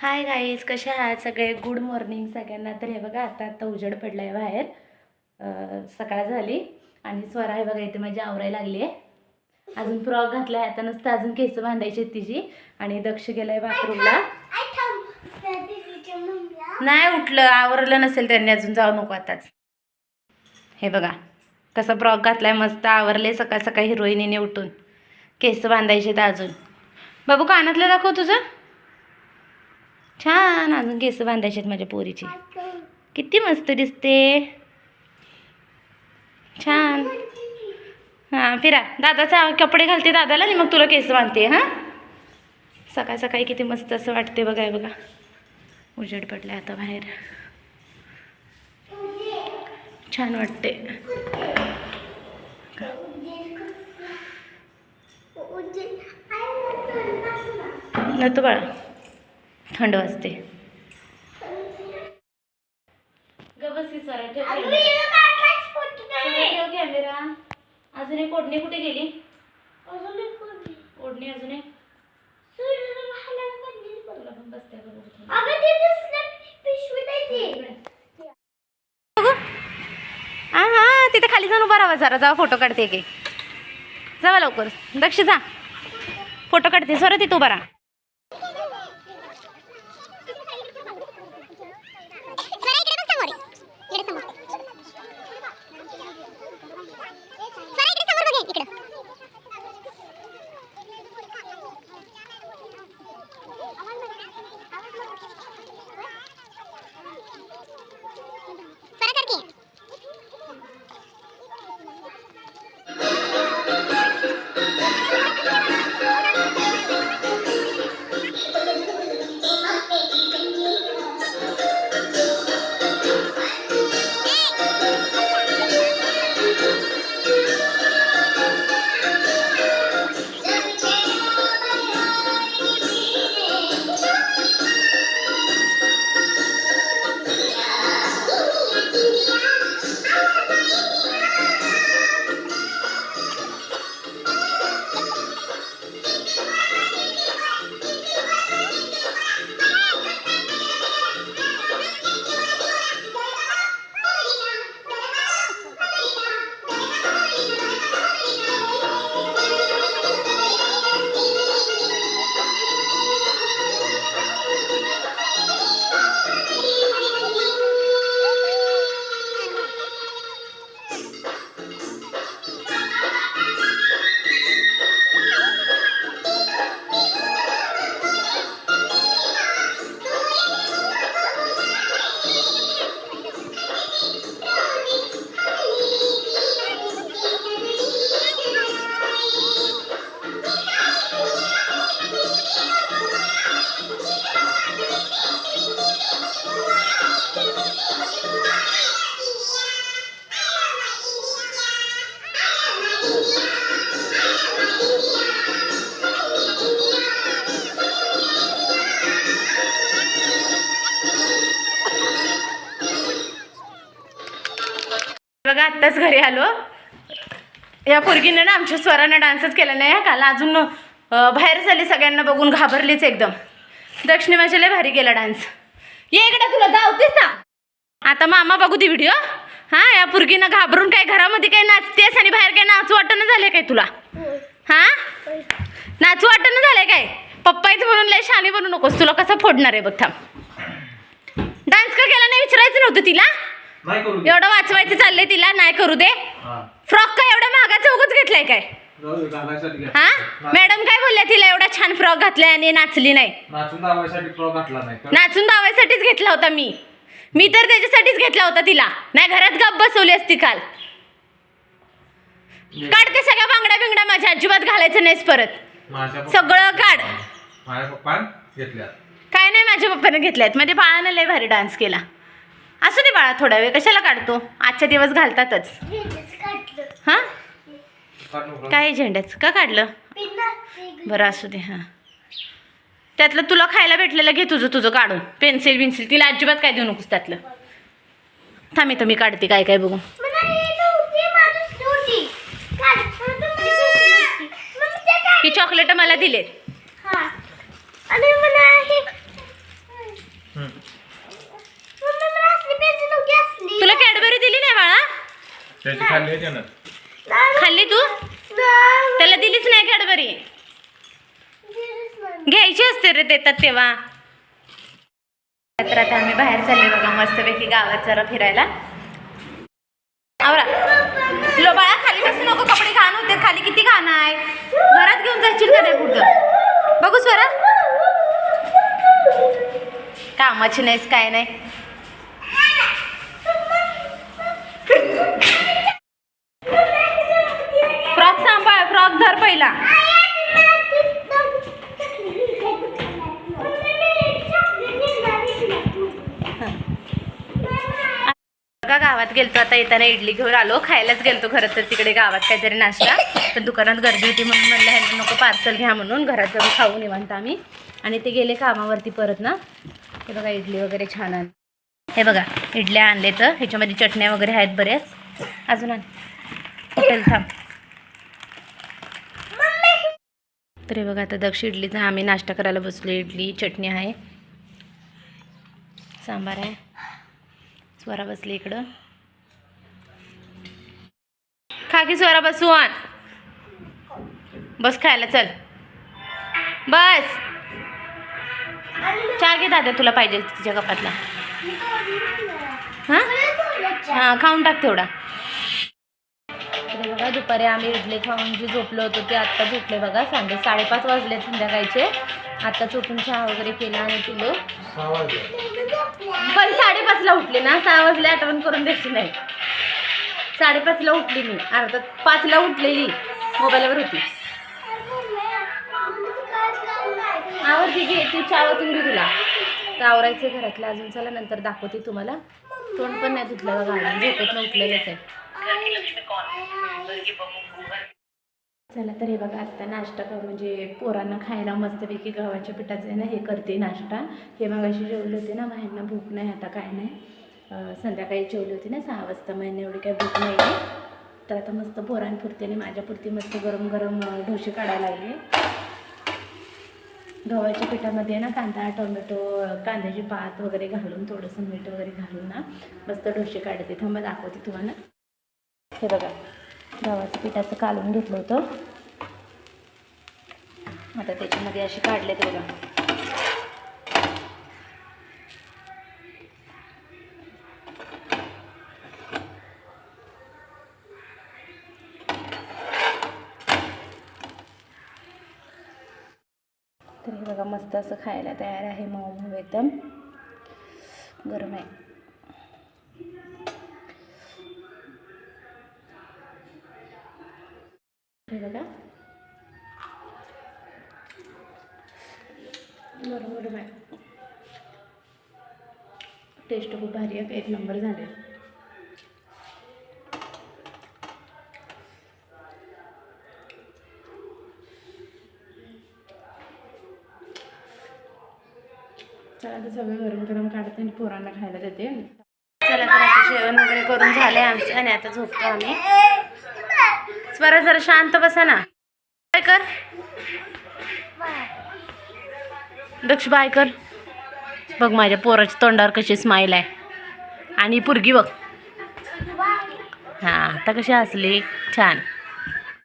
Hi guys कशा आहात सगळे? गुड मॉर्निंग सगळ्यांना. तर हे बघा आता आता उजेड पडला आहे बाहेर सकाळ झाली आणि स्वरा हे बघा इथे माझी आवरायला लागली आहे अजून फ्रॉक घातला आहे आता नुसतं अजून केस बांधायची आहेत तिची. आणि दक्ष गेलाय बाथरूमला. नाही उठलं आवरलं नसेल त्यांनी अजून जाऊ नको आताच. हे बघा कसा फ्रॉक घातलाय मस्त आवरले सकाळ सकाळी हिरोईनीने उठून. केस बांधायचे तर अजून. बाबू कानातलं दाखव तुझं. छान अजून केस बांधायचे आहेत माझ्या पोरीची. किती मस्त दिसते. छान. हां फिरा. दादाचा कपडे घालते दादाला आणि मग तुला केस बांधते हां? सकाळ सकाळी किती मस्त असं वाटते बघा हे बघा. उजेड पडले आता बाहेर. छान वाटते नको बाळा. थंड वाजते. कॅमेरा. अजून एक ओढणी कुठे गेली? ओढणी. अजून एक. हा हा तिथे खाली जाऊन उभा राहा जरा. जावा फोटो काढते की. जावा लवकर. दक्ष जा. फोटो काढते. सर तिथे उभा राहा. आत्ताच घरी आलो. या पोरगीनं ना आमच्या स्वरानं डान्सच केला नाही हा. काल अजून बाहेर झाली सगळ्यांना बघून घाबरलीच एकदम. दक्षिणी माझ्या लय भारी गेला डान्स ये इकडे तुला धावतेस ना आता मामा बघू दे व्हिडिओ हा या पुरगीनं घाबरून काय घरामध्ये काय नाचतेस आणि बाहेर काय नाचू वाटणं झालंय काय तुला? हा? नाचू वाटणं झालंय काय? पप्पाच म्हणून लय शाने बनू नकोस तुला कसं फोडणार आहे बघ थांब. डान्स का केला नाही? विचारायचं नव्हतं तिला? नाही करू दे. एवढं वाचवायचं चाललंय तिला नाही करू दे. हा. फ्रॉक काय एवढा महागाचा उगच घेतलाय काय? जाऊ दे, घालायसाठी घ्या. हा? मॅडम काय बोलल्या तिला एवढा छान फ्रॉक घातलाय आणि नाचली नाही. नाचून दावायसाठी फ्रॉक घातला नाही तर नाचून दावायसाठीच घेतला होता मी. मी तर त्याच्यासाठीच घेतला होता तिला. नाही घरात गप बसवली असती काल. काढते सगळ्या बांगड्या बिंगड्या माझ्या अजिबात घालायचं नाहीस परत. माझ्या पप्पा- सगळं काढ. माझ्या पप्पान घेतल्या. काय नाही माझ्या पप्पाने घेतल्यात. माझ्या बाळानं लय भारी डान्स केला. असू दे बाळा थोडा वेळ. कशाला काढतो? आजच्या दिवस घालतातच. हा. काय झेंड्याचं? का काढलं? बरं असू दे हां. त्यातलं तुला खायला भेटलेलं घे तुझं तुझं काढून. पेन्सिल बिन्सिल तिला अजिबात काय देऊ नकोस त्यातलं. थांब इथं मी काढते काय काय बघू. ही चॉकलेट मला दिलेत आणि मला हे त्याची खाल्ली आहे त्यानं. खाल्ली तू? त्याला दिलीच नाही कॅडबरी घ्यायची असते रे देतात तेव्हा. तर आता आम्ही बाहेर चालले बघा मस्तपैकी गावात जरा फिरायला. आवरा. लो बाळा खाली बसू नको कपडे घाण होते खाली किती घाण आहे. घरात घेऊन जाशील का नाही कुठं? बघू स्वरा. कामाची नाहीस काय नाही. गावात गेलतो आता येताना इडली घेऊन आलो. खायलाच गेलतो खरं तर तिकडे गावात काहीतरी नाश्ता. तर दुकानात गर्दी होती म्हणून म्हणलं ह्यांना नको पार्सल घ्या म्हणून घरात जाऊन खाऊ निवांत आम्ही. आणि ते गेले कामावरती परत ना. हे बघा इडली वगैरे छान आण हे बघा इडल्या आणले तर ह्याच्यामध्ये चटण्या वगैरे आहेत बऱ्याच. अजून आण. थांब. तर हे बघा आता दक्ष इडलीचा आम्ही नाश्ता करायला बसलो इडली चटणी आहे. सांबार आहे. स्वरा बसली इकडं. खा की स्वरा बसू आण. बस खायला चल. बस. चहा घे दादा तुला पाहिजे तिच्या कपातला. हां? हां खाऊन टाक तेवढा. बघा दुपारी आम्ही इडली खाऊन जे झोपलो होतो ते आत्ता झोपले बघा. सांगे साडेपाच वाजले संध्याकाळचे. आता उठून चहा वगैरे केला आणि पिलो. पण साडेपाचला उठले ना सहा वाजले आठवण करून द्यायची नाही. साडेपाचला उठली मी. अर्धा पाचला उठलेली. मोबाईलवर होती. आवडती घे ती चावतून घे तुला. तर आवरायचं घरातलं. अजून चला नंतर दाखवते तुम्हाला. तोंड पण नाही धुतलं बघा. झोपेत उठलेलंच आहे. चला तर हे बघा आत्ता नाश्ता कर. म्हणजे पोरांना खायला मस्तपैकी गव्हाच्या पिठाचं आहे ना हे करते नाश्ता. हे मग अशी जेवले होते ना बाहेरनं भूक नाही आता काय नाही. संध्याकाळी जेवली होती ना सहा वाजता. महिने एवढी काही भूक नाही आहे तर आता मस्त पोरांपुरती आणि माझ्यापुरती मस्त गरम गरम ढोसे काढायला लागले. गव्हाच्या पिठामध्ये ना कांदा टोमॅटो कांद्याची पात वगैरे घालून थोडंसं मीठ वगैरे घालून ना मस्त ढोसे काढते. थांबा दाखवते तुम्हाला. हे बघा गव्हाचं पिठाचं कालून घेतलं होतं. आता त्याच्यामध्ये असे काढलेत बघा. बघा मस्त असं खायला तयार आहे मऊ एकदम गरम आहे. बघा. गरम गरम आहे. टेस्ट खूप भारी आहे. एक नंबर झाले. चला आता सगळं गरम गरम काढते आणि पोरांना खायला देते. चला तर आता जेवण वगैरे करून झालंय आमचं आणि आता झोपतो आम्ही. स्वरा जरा शांत बसा ना. काय कर? दक्ष बाय कर. बघ माझ्या पोराच्या तोंडावर कशी स्माईल आहे. आणि पुरगी पोरगी बघ. हां आता कशी असली छान.